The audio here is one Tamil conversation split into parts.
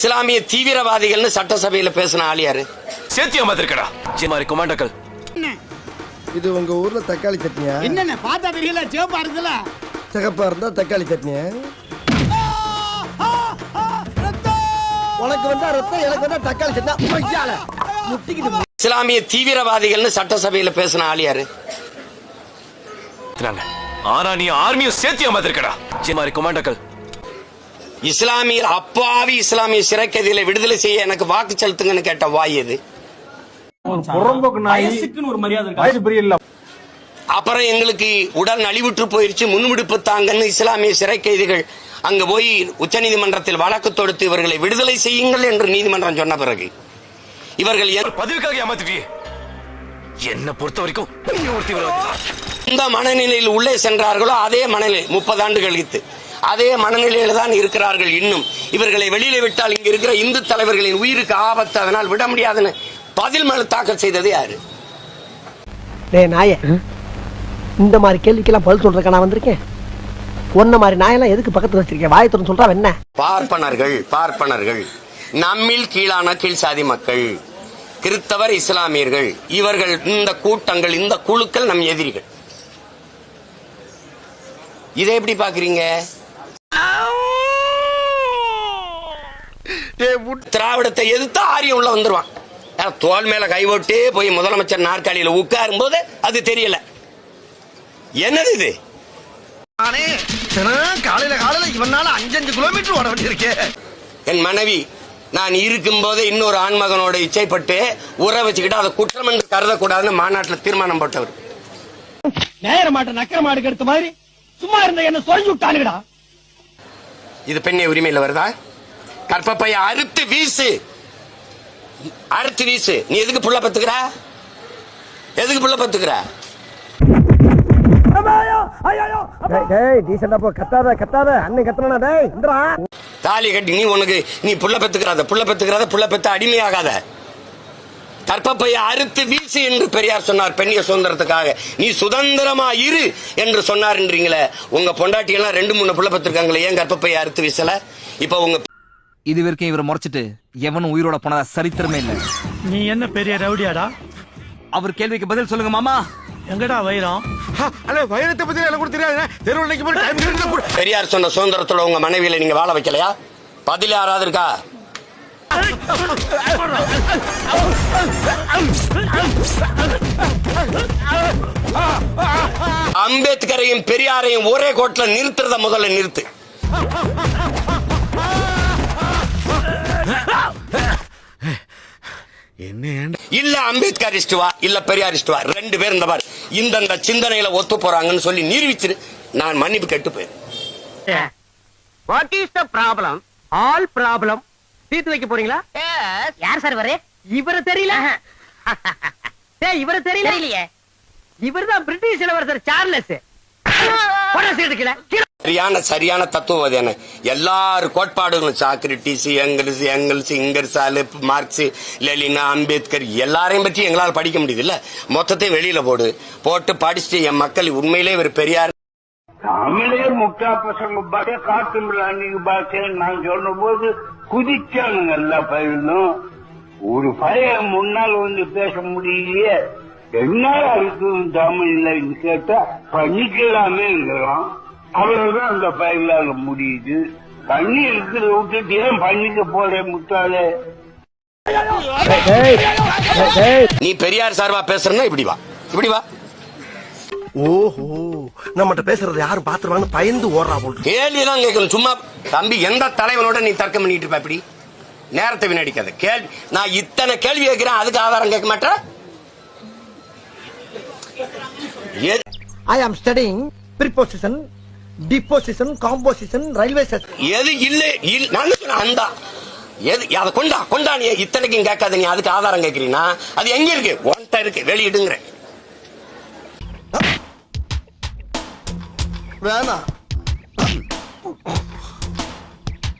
இஸ்லாமிய தீவிரவாதிகள்னு சட்டசபையில பேசின ஆள் யாரு? சேத்தியா மாதிரிக்கடா மாதிரி கொமாண்டோக்கள் இது உங்க ஊர்ல தக்காளி சட்னியா? என்னென்ன பார்த்தா தெரியல சிவப்பா இருக்குல்ல சிகப்பா இருந்தா தக்காளி சட்னியா? உனக்கு வந்தா ரத்தம் எனக்கு வந்தா தக்காளி சட்னி. இஸ்லாமிய தீவிரவாதிகள்னு சட்டசபையில பேசின ஆள் யாரு. ஆனா நீ ஆர்மியும் சேத்தியா மாதிரிக்கடா மாதிரி கொமாண்டோக்கள் இஸ்லாமிய அப்பாவி இஸ்லாமிய சிறைக்கதிகளை விடுதலை செய்ய எனக்கு வாக்கு செலுத்துங்கன்னு கேட்ட வாய் எது? வயசுக்குன்னு ஒரு மரியாதை இருக்கா? அப்புறம் எங்களுக்கு உடல் நலிவுற்று போயிருச்சு முன்விடுப்பு தாங்கன்னு இஸ்லாமிய சிறை கைதிகள் அங்க போய் உச்சநீதிமன்றத்தில் வழக்கு தொடுத்து இவர்களை விடுதலை செய்யுங்கள் என்று நீதிமன்றம் சொன்ன பிறகு இவர்கள் பதவிக்காக ஏமாத்திட்டியே என்ன பொறுத்த வரைக்கும் எந்த மனநிலையில் உள்ளே சென்றார்களோ அதே மனநிலை முப்பது ஆண்டு கழித்து. அதே மனநிலையில தான் இருக்கிறார்கள் இன்னும். இவர்களை வெளியில விட்டால் இங்க இருக்கிற இந்து தலைவர்களின் உயிருக்கு ஆபத்து. அதனால் விட முடியாதுன்னு பதில் மனு தாக்கல் செய்தது யாரு? நாயே. இந்த மாதிரி கேள்விக்கெல்லாம் பதில் சொல்றதுக்கு நான் வந்திருக்கேன்? உன்ன மாதிரி நாயெல்லாம் எதுக்கு பக்கத்துல வச்சிருக்கேன்? வாயை திறந்து சொல்றா என்ன பார்ப்பனர்கள் பார்ப்பனர்கள். நம்மில் கீழான கீழ் சாதி மக்கள் கிறிஸ்தவர் இஸ்லாமியர்கள் இவர்கள் இந்த கூட்டங்கள் இந்த குழுக்கள் நம் எதிரிகள். இதை எப்படி பாக்குறீங்க திராவிடத்தை எதிர்த்து ஆரியம் உள்ள வந்துருவான். தோல் மேல கை போட்டு போய் முதலமைச்சர் நாற்காலியில உட்காரும் போது அது தெரியல. என்னது இது? காலையில காலையில இவனால அஞ்சஞ்சு கிலோமீட்டர் ஓட வேண்டியிருக்கே. என் மனைவி நான் இருக்கும் போதே இன்னொரு ஆண்மகனோட இச்சைப்பட்டு உற வச்சுக்கிட்டு அதை குற்றம் என்று கருதக்கூடாதுன்னு மாநாட்டில் தீர்மானம் போட்டவர். நேர மாட்ட நக்கர மாடுக்கு எடுத்த மாதிரி சும்மா இருந்த என்ன சொரிஞ்சு விட்டானுங்கடா. இது பெண்ணை உரிமையில வருதா? கற்பப்பைய அறுத்து வீசு. அறுத்து வீசு. நீ எதுக்கு புள்ள பத்துக்கிற? எதுக்கு புள்ள பத்துக்கிற? தாலி கட்டி நீ உனக்கு நீ புள்ள பெத்துக்கிறாத புள்ள பெத்துக்கிறாத புள்ள பெத்த அடிமையாகாத. கற்பப்பைய அறுத்து வீசு என்று பெரியார் சொன்னார். பெண்ணிய சுதந்திரத்துக்காக. நீ சுதந்திரமா இரு என்று சொன்னார்ன்றீங்களே உங்க பொண்டாட்டி எல்லாம் ரெண்டு மூணு புள்ள பெற்றிருக்காங்களே ஏன் கற்பப்பைய அறுத்து வீசல? இப்ப உங்க இது வரைக்கும் இவரை முறைச்சிட்டு எவனும் உயிரோட போனதா சரித்திரமே இல்ல. நீ என்ன பெரிய ரவுடியாடா? அவர் கேள்விக்கு பதில் சொல்லுங்க மாமா. எங்கடா வைரம்? வயலத்தை பத்தி எனக்கு கூட தெரியாது. தெருவில் பெரியார் சொன்ன சுதந்திரத்தோட உங்க மனைவியில நீங்க வாழ வைக்கலையா? பதில் யாராவது இருக்கா? அம்பேத்கரையும் பெரியாரையும் ஒரே கோட்ல நிறுத்துறத முதல்ல நிறுத்து. இல்ல அம்பேத்கரிஸ்ட் வா இல்ல பெரியாரிஸ்ட் வா ரெண்டு பேரும் இந்த மாதிரி இந்தந்த சிந்தனையில ஒத்து போறாங்கன்னு சொல்லி நிரூபிச்சிரு. நான் மன்னிப்பு கெட்டு போயிரு. What is the problem all problem தீர்த்து வைக்க போறீங்களா? யார் சார் வரே இவரை தெரியல. டேய் இவரை தெரியல. தெரியலையே. இவர்தான் பிரிட்டிஷ் இளவரசர் சார்லஸ். போடா சீட்டு கீழே. கீழே. சரியான சரியான தத்துவம் என்ன? எல்லாரு கோட்பாடுகளும் Socrates Engels Engels Ingersoll Marx லெலினா Ambedkar எல்லாரையும் பற்றி எங்களால் படிக்க முடியுது இல்ல மொத்தத்தையும் வெளியில போடு. போட்டு படிச்சுட்டு என் மக்கள் உண்மையிலே இவர் பெரியார். தமிழே முட்டா பசங்க பாக்க காட்டு அன்னைக்கு நான் சொன்ன போது குதிச்சானுங்க எல்லா பயிலும் ஒரு பையன் முன்னால் வந்து பேச முடியலையே. என்ன தமிழ் தமிழ்ல? கேட்டா பண்ணிக்கலாமே இருக்கிறான் அவ்வளவுதான் அந்த பயிலால முடியுது. பண்ணி இருக்கிறத விட்டுட்டு ஏன் பண்ணிக்க போற முட்டாளே? நீ பெரியார் சார்பா பேசுறன்னா இப்படி வா. இப்படி வா. ஓஹோ நம்மகிட்ட பேசுறது யாரும் பாத்துருவான்னு பயந்து ஓடுறா போல் கேள்விதான் கேட்கணும். சும்மா தம்பி எந்த தலைவனோட நீ தர்க்கம் பண்ணிட்டு இருப்ப இப்படி? நேரத்தை வீணடிக்காத. கேள்வி நான் இத்தனை கேள்வி கேட்கிறேன் அதுக்கு ஆதாரம் கேட்க மாட்டேன் I am studying preposition deposition composition railway station எது இல்ல நான் அந்த. எது அதை கொண்டா கொண்டா நீ இத்தனைக்கும் கேட்காத நீ அதுக்கு ஆதாரம் கேட்கிறீன்னா அது எங்க இருக்கு? ஒன்ட்ட இருக்கு வெளியிடுங்கிற வேணாம்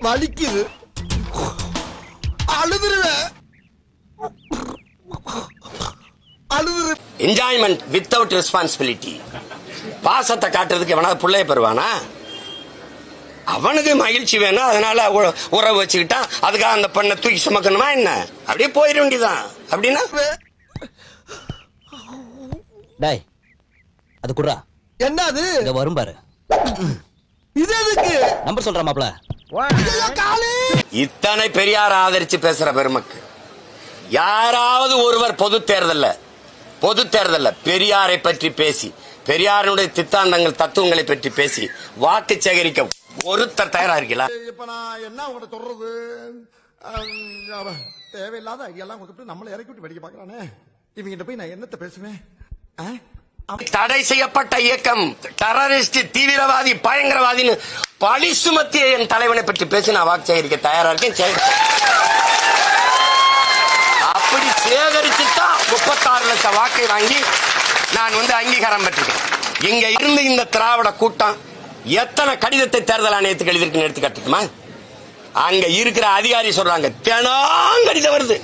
வலிக்குது. அழுதுருவேன். அழுதுரு என்ஜாய்மெண்ட் வித்தவுட் ரெஸ்பான்சிபிலிட்டி பாசத்தை காட்டுறதுக்கு எவனாவது பிள்ளைய பெறுவானா? அவனுக்கு மகிழ்ச்சி வேணும் அதனால உறவு வச்சுக்கிட்டான். அதுக்காக அந்த பெண்ணை தூக்கி சுமக்கணுமா என்ன? அப்படியே போயிட வேண்டியதான் அப்படின்னா? டேய் அது குடுறா. என்ன அது இங்க வரும் பாரு. இது எதுக்கு? நம்பர் சொல்ற மாப்ள இத்தனை பெரியார் ஆதரிச்சு பேசுற பெருமக்கு. யாராவது ஒருவர் பொது தேர்தல்ல பொது தேர்தல்ல பெரியாரை பற்றி பேசி பெரியாருடைய தித்தாந்தங்கள் தத்துவங்களை பற்றி பேசி வாக்கு சேகரிக்க ஒருத்தர் தயாரா இருக்கீங்களா இப்ப நான் என்ன உங்கள்ட்ட சொல்றது? தேவையில்லாத ஐடியாலாம் கொடுத்துட்டு நம்மளை இறக்கி விட்டு வெடிக்க பாக்குறானே இவங்கிட்ட போய் நான் என்னத்த பேசுவேன்? தடை செய்யப்பட்ட இயக்கம் டெரரிஸ்ட் தீவிரவாதி பயங்கரவாதின்னு பழி சுமத்திய என் தலைவனை பற்றி பேசி நான் வாக்கு சேகரிக்க தயாரா இருக்கேன். அப்படி சேகரிச்சுதான் முப்பத்தாறு லட்சம் வாக்கை வாங்கி நான் வந்து அங்கீகாரம் பெற்றிருக்கேன் இங்க இருந்து இந்த திராவிட கூட்டம் எத்தனை கடிதத்தை தேர்தல் ஆணையத்துக்கு எழுதிருக்குன்னு எடுத்து காட்டுமா அங்க இருக்கிற அதிகாரி சொல்றாங்க தினம் கடிதம் வருது.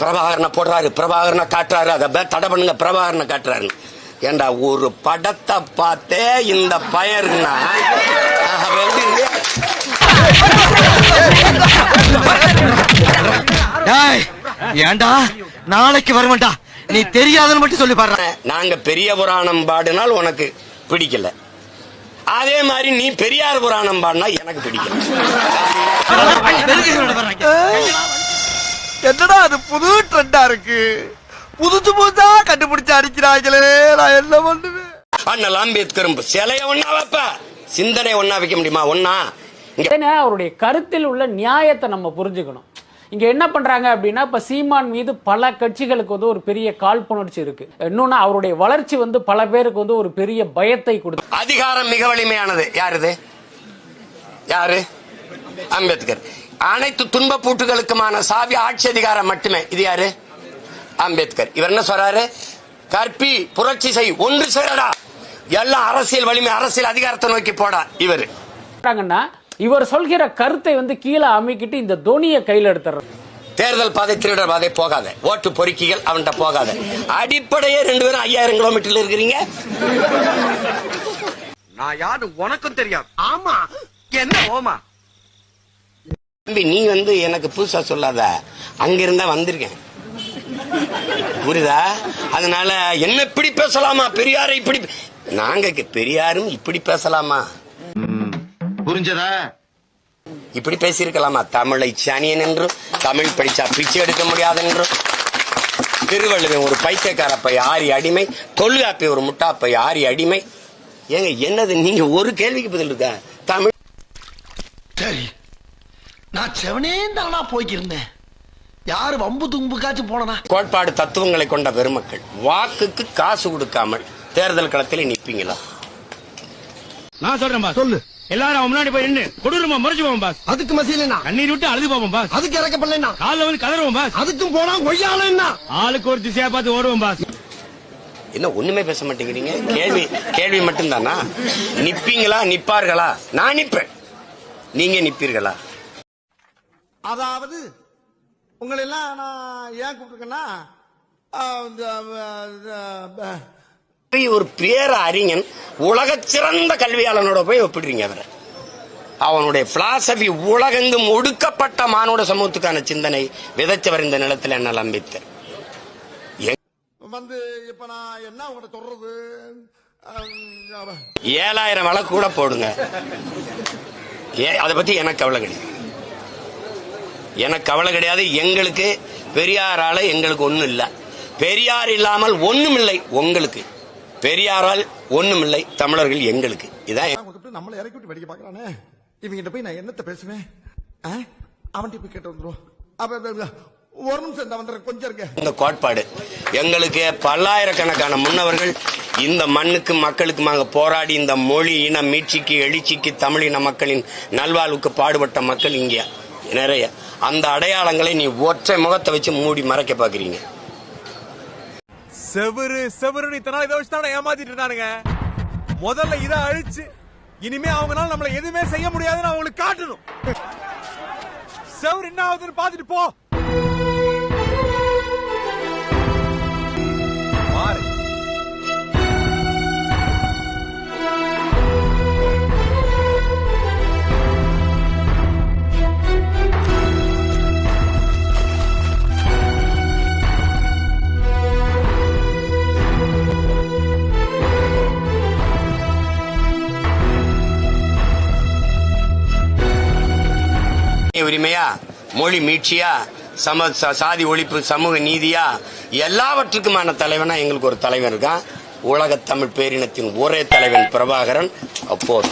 பிரபாகரனை போடுறாரு பிரபாகரனை காட்டுறாரு அதை தடை பண்ணுங்க பிரபாகரனை காட்டுறாரு ஏண்டா ஒரு படத்தை பார்த்தே இந்த பயருன்னா ஏண்டா? நாளைக்கு வருவேன்டா. நீ தெரியாதுன்னு மட்டும் சொல்லி பாடுற. நாங்க பெரிய புராணம் பாடினால் உனக்கு பிடிக்கல. அதே மாதிரி நீ பெரியார் புராணம் பாடினா எனக்கு பிடிக்கல. என்னடா அது புது ட்ரெண்டா இருக்கு? புதுசு புதுசா கண்டுபிடிச்சு அடிக்கிறாங்களே நான் என்ன பண்ணுவேன்? அண்ணல் அம்பேத்கரும் சிலைய ஒன்னா வைப்ப. சிந்தனை ஒன்னா வைக்க முடியுமா? ஒன்னா அவருடைய கருத்தில் உள்ள நியாயத்தை நம்ம புரிஞ்சுக்கணும். இங்க என்ன பண்றாங்க அப்படின்னா இப்ப சீமான் மீது பல கட்சிகளுக்கு வந்து ஒரு பெரிய காழ்ப்புணர்ச்சி இருக்கு. இன்னொன்னு அவருடைய வளர்ச்சி வந்து பல பேருக்கு வந்து ஒரு பெரிய பயத்தை கொடுத்து அதிகாரம் மிக வலிமையானது. யாருது யாரு? அம்பேத்கர். அனைத்து துன்ப பூட்டுகளுக்குமான சாவி ஆட்சி அதிகாரம் மட்டுமே. இது யாரு? அம்பேத்கர். இவர் என்ன சொல்றாரு? கற்பி புரட்சி செய் ஒன்று சேரடா. எல்லாம் அரசியல் வலிமை அரசியல் அதிகாரத்தை நோக்கி போடா இவரு. இவர் சொல்கிற கருத்தை வந்து கீழே அமைக்கிட்டு இந்த தோனியை கையில எடுத்துறது தேர்தல் பாதை திருடர் பாதை போகாத. ஓட்டு பொறுக்கிகள் அவன்கிட்ட போகாத. அடிப்படையே ரெண்டு பேரும் ஐயாயிரம் கிலோமீட்டர்ல இருக்கிறீங்க. நான் யாரு? உனக்கும் தெரியாது. ஆமா. என்ன ஓமா? தம்பி நீ வந்து எனக்கு புதுசா சொல்லாத. அங்க இருந்தா வந்திருக்கேன். புரியுதா? அதனால என்ன இப்படி பேசலாமா? பெரியாரை இப்படி நாங்க கே- பெரியாரும் இப்படி பேசலாமா? புரிஞ்சதா? இப்படி பேசியிருக்கலாமா? தமிழை சனியன் என்றும் தமிழ் படிச்சா பிச்சை எடுக்க முடியாது என்றும் திருவள்ளுவன் ஒரு பைத்தியக்கார பை ஆரி அடிமை தொல்காப்பி ஒரு முட்டாப்பை ஆரி அடிமை. ஏங்க என்னது நீங்க ஒரு கேள்விக்கு பதில் இருக்கா? தமிழ் சரி நான் செவனே தானா போய்க்கிருந்தேன். யாரு வம்பு தும்புக்காச்சும் போனனா? கோட்பாடு தத்துவங்களை கொண்ட பெருமக்கள் வாக்குக்கு காசு கொடுக்காமல் தேர்தல் களத்தில் நிப்பீங்களா நான் சொல்றேன் சொல்லு. எல்லாரும் முன்னாடி போய் நின்னு கொடூரமா முறைச்சு போவோம் பாஸ் அதுக்கு மசியலனா கண்ணீர் விட்டு அழுது போவோம் பாஸ் அதுக்கு இறக்கப்படலனா காலைல வந்து கதறுவோம் பாஸ் அதுக்கும் போனா கொய்யாலன்னா ஆளுக்கு ஒரு திசையா பார்த்து ஓடுவோம் பாஸ் என்ன ஒண்ணுமே பேச மாட்டேங்கிறீங்க? கேள்வி கேள்வி மட்டும்தானா? நிப்பீங்களா? நிப்பார்களா? நான் நிப்பேன். நீங்க நிப்பீர்களா? அதாவது உங்களை எல்லாம் நான் ஏன் கூப்பிட்டுருக்கேன்னா ஒரு பேர அறிஞன் உலக சிறந்த கல்வியாளனோட போய் ஒப்பிடுறீங்க அவரை. அவனுடைய பிலாசபி உலகெங்கும் ஒடுக்கப்பட்ட மானுட சமூகத்துக்கான சிந்தனை விதைச்சவர் இந்த நிலத்தில் என்ன அம்பேத்கர் வந்து இப்ப நான் என்ன உங்கள்ட்ட சொல்றது? ஏழாயிரம் வழக்கு கூட போடுங்க. அதை பத்தி எனக்கு கவலை கிடையாது. எனக்கு கவலை கிடையாது. எங்களுக்கு பெரியாரால எங்களுக்கு ஒண்ணும் இல்ல. பெரியார் இல்லாமல் ஒண்ணும் இல்லை உங்களுக்கு. பெரியாரால் ஒண்ணும் இல்லை தமிழர்கள் எங்களுக்கு. இதான் நம்மளை இறக்கி விட்டு வெடிக்க பாக்குறானே இவங்கிட்ட போய் நான் என்னத்த பேசுவேன்? அவன்கிட்ட போய் கேட்டு வந்துருவோம் அப்ப, ஒரு நிமிஷம் கொஞ்சம் இருக்க இந்த கோட்பாடு. எங்களுக்கு பல்லாயிரக்கணக்கான முன்னவர்கள் இந்த மண்ணுக்கு மக்களுக்குமாக போராடி இந்த மொழி இன மீட்சிக்கு எழுச்சிக்கு தமிழின மக்களின் நல்வாழ்வுக்கு பாடுபட்ட மக்கள் இங்கே நிறைய. அந்த அடையாளங்களை நீ ஒற்றை முகத்தை வச்சு மூடி மறைக்க பாக்குறீங்க செவரு செவருன்னு இத்தனை நாள் இதை வச்சு தானே ஏமாத்திட்டு இருந்தானுங்க. முதல்ல இதை அழிச்சு இனிமே அவங்களால நம்மள எதுவுமே செய்ய முடியாதுன்னு அவங்களுக்கு காட்டணும். செவரு என்ன ஆகுதுன்னு பாத்துட்டு போ. உரிமையா? மொழி மீட்சியா? சம ச- சாதி ஒழிப்பு சமூக நீதியா? எல்லாவற்றுக்குமான தலைவனா எங்களுக்கு ஒரு தலைவன் இருக்கான். உலக தமிழ் பேரினத்தின் ஒரே தலைவன் பிரபாகரன். அப்போது.